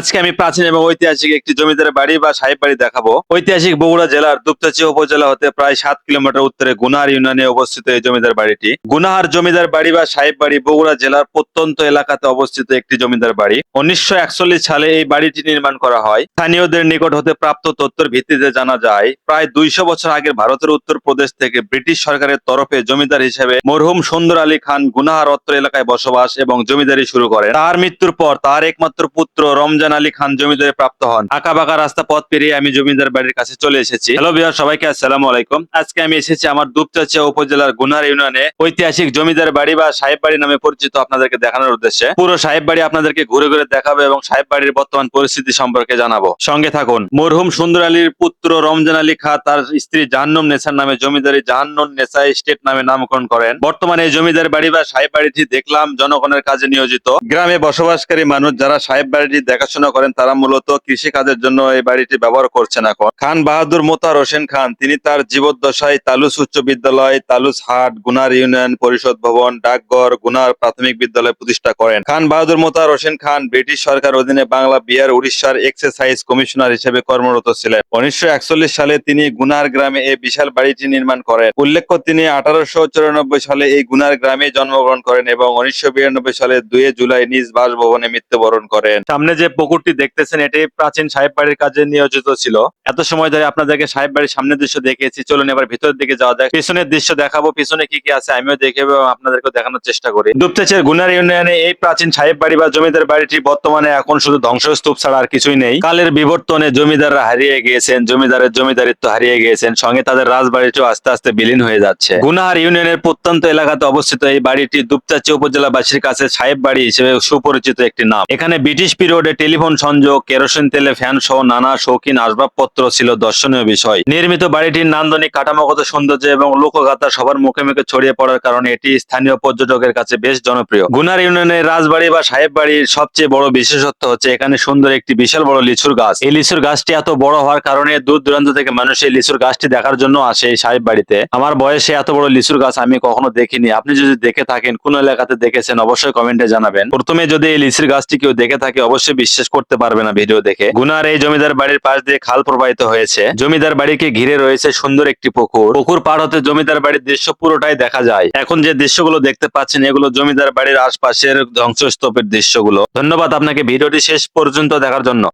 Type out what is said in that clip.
আজকে আমি প্রাচীন এবং ঐতিহাসিক একটি জমিদারের বাড়ি বা সাহেব বাড়ি দেখাবো। ঐতিহাসিক বগুড়া জেলার দুপচাচি উপজেলা হতে প্রায় সাত কিলোমিটার উত্তরে গুনাহার ইউনিয়নে অবস্থিত এই জমিদার বাড়িটি। গুনাহার জমিদার বাড়ি বা সাহেব বাড়ি বগুড়া জেলার প্রত্যন্ত এলাকাতে অবস্থিত একটি জমিদার বাড়ি। উনিশশো একচল্লিশ সালে এই বাড়িটি নির্মাণ করা হয়। স্থানীয়দের নিকট হতে প্রাপ্ত তথ্যের ভিত্তিতে জানা যায়, প্রায় দুইশো বছর আগে ভারতের উত্তর প্রদেশ থেকে ব্রিটিশ সরকারের তরফে জমিদার হিসেবে মরহুম সুন্দর আলী খান গুনাহার অত্র এলাকায় বসবাস এবং জমিদারি শুরু করেন। তার মৃত্যুর পর তার একমাত্র পুত্র রমজান আলী খান জমিদারে প্রাপ্ত হন। আঁকা বাঁকা রাস্তা পথ পেরিয়ে আমি জমিদার বাড়ির কাছে চলে এসেছি। হ্যালো বিহার সবাইকে আসসালামু আলাইকুম। আজকে আমি এসেছি আমার দুপচাচিয়া উপজেলার গুনার ইউনিয়নে ঐতিহাসিক জমিদার বাড়ি বা সাহেব বাড়ি নামে পরিচিত আপনাদেরকে দেখানোর উদ্দেশ্যে। পুরো সাহেব বাড়ি আপনাদেরকে ঘুরে ঘুরে দেখাবো এবং সাহেব বাড়ির বর্তমান পরিস্থিতি সম্পর্কে জানাব। সঙ্গে থাকুন। মরহুম সুন্দর আলীর পুত্র রমজান আলী খা তার স্ত্রী জাহান্নম নেসার নামে জমিদারি জাহান্নম নেসা স্টেট নামে নামকরণ করেন। বর্তমানে এই জমিদার বাড়ি বা সাহেব বাড়িটি দেখলাম জনগণের কাজে নিয়োজিত। গ্রামে বসবাসকারী মানুষ যারা সাহেব বাড়িটি দেখাশোনা করেন, তারা মূলত কৃষি কাজের জন্য এই বাড়িটি ব্যবহার করছেন এখন। খান বাহাদুর মোতার হোসেন খান, তিনি তার জীবদ্দশায় তালুস উচ্চ বিদ্যালয়, তালুস হাট, গুনার ইউনিয়ন পরিষদ ভবন, ডাকঘর, গুনার প্রাথমিক বিদ্যালয় প্রতিষ্ঠা করেন। খান বাহাদুর মোতার হোসেন খান ব্রিটিশ সরকার অধীনে বাংলা বিহার উড়িষ্যার এক্সারসাইজ কমিশনার হিসেবে কর্মরত ছিলেন। উনিশশো একচল্লিশ সালে তিনি গুনার গ্রামে এই বিশাল বাড়িটি নির্মাণ করেন। উল্লেখ্য, তিনি আঠারোশো চুরানব্বই সালে এই গুনার গ্রামে জন্মগ্রহণ করেন এবং উনিশশো বিরানব্বই সালে দুই জুলাই নিজ বাসভবনে মৃত্যুবরণ করেন। সামনে যে পুকুরটি দেখতেছেন, এটি প্রাচীন সাহেব বাড়ির কাজে নিয়োজিত ছিল। এত সময় ধরে আপনাদেরকে সাহেব বাড়ির সামনের দৃশ্য দেখিয়েছি। চলুন এবার ভিতরের দিকে যাওয়া যাক। পিছনের দৃশ্য দেখাবো। পিছনে কি কি আছে আমিও দেখে আপনাদেরকে দেখানোর চেষ্টা করি। দুপচাচের গুনার ইউনিয়নে এই প্রাচীন সাহেব বাড়ি বা জমিদার বাড়িটি বর্তমানে এখন শুধু ধ্বংসস্তূপ ছাড়া আর কিছুই নেই। কালের বিবর্তনে জমিদাররা হারিয়ে গিয়েছেন, জমিদারের জমিদারিত্ব হারিয়ে গিয়েছেন। সঙ্গে তাদের রাজবাড়িটিও আস্তে আস্তে বিলীন হয়ে যাচ্ছে। গুনাহার ইউনিয়নের প্রত্যন্ত এলাকাতে অবস্থিত এই বাড়িটি দুপচাচি উপজেলাবাসীর কাছে সাহেব বাড়ি হিসেবে সুপরিচিত একটি নাম। এখানে ব্রিটিশ পিরিয়ডে টেলিফোন সংযোগ, কেরোসিন, তেলে ফ্যান সহ নানা শৌখিন আসবাবপত্র ছিল দর্শনীয় বিষয়। নির্মিত বাড়িটির নান্দনিক কাঠামোগত সৌন্দর্য এবং লোকগাথা সবার মুখে মুখে ছড়িয়ে পড়ার কারণে এটি স্থানীয় পর্যটকের কাছে বেশ জনপ্রিয়। গুনার ইউনিয়নের রাজবাড়ি বা সাহেব বাড়ির সবচেয়ে বড় বিশেষত্ব হচ্ছে এখানে সুন্দর একটি বিশাল বড় লিচুর গাছ। এই লিচুর গাছটি এত বড় হওয়ার কারণে দূর দূরান্ত থেকে মানুষ এই লিচুর গাছটি দেখার জন্য আসে এই সাহেব বাড়িতে আমার বয়সে এত বড় লিচুর গাছ আমি কখনো দেখিনি। আপনি যদি দেখে থাকেন, কোন এলাকাতে দেখেছেন, অবশ্যই কমেন্টে জানাবেন। প্রথমে যদি এই লিচুর গাছটি কেউ দেখে থাকে, অবশ্যই বিশ্বাস করতে পারবে না ভিডিও দেখে। গুনার এই জমিদার বাড়ির পাশ দিয়ে খাল প্রবাহিত হয়েছে। জমিদার বাড়িকে ঘিরে রয়েছে সুন্দর একটি পুকুর। পুকুর পার হতে জমিদার বাড়ির দৃশ্য পুরোটাই দেখা যায়। এখন যে দৃশ্যগুলো দেখতে পাচ্ছেন, এগুলো জমিদার বাড়ির আশপাশের ধ্বংসস্তূপের দৃশ্যগুলো। ধন্যবাদ আপনাকে ভিডিওটি শেষ পর্যন্ত দেখার জন্য।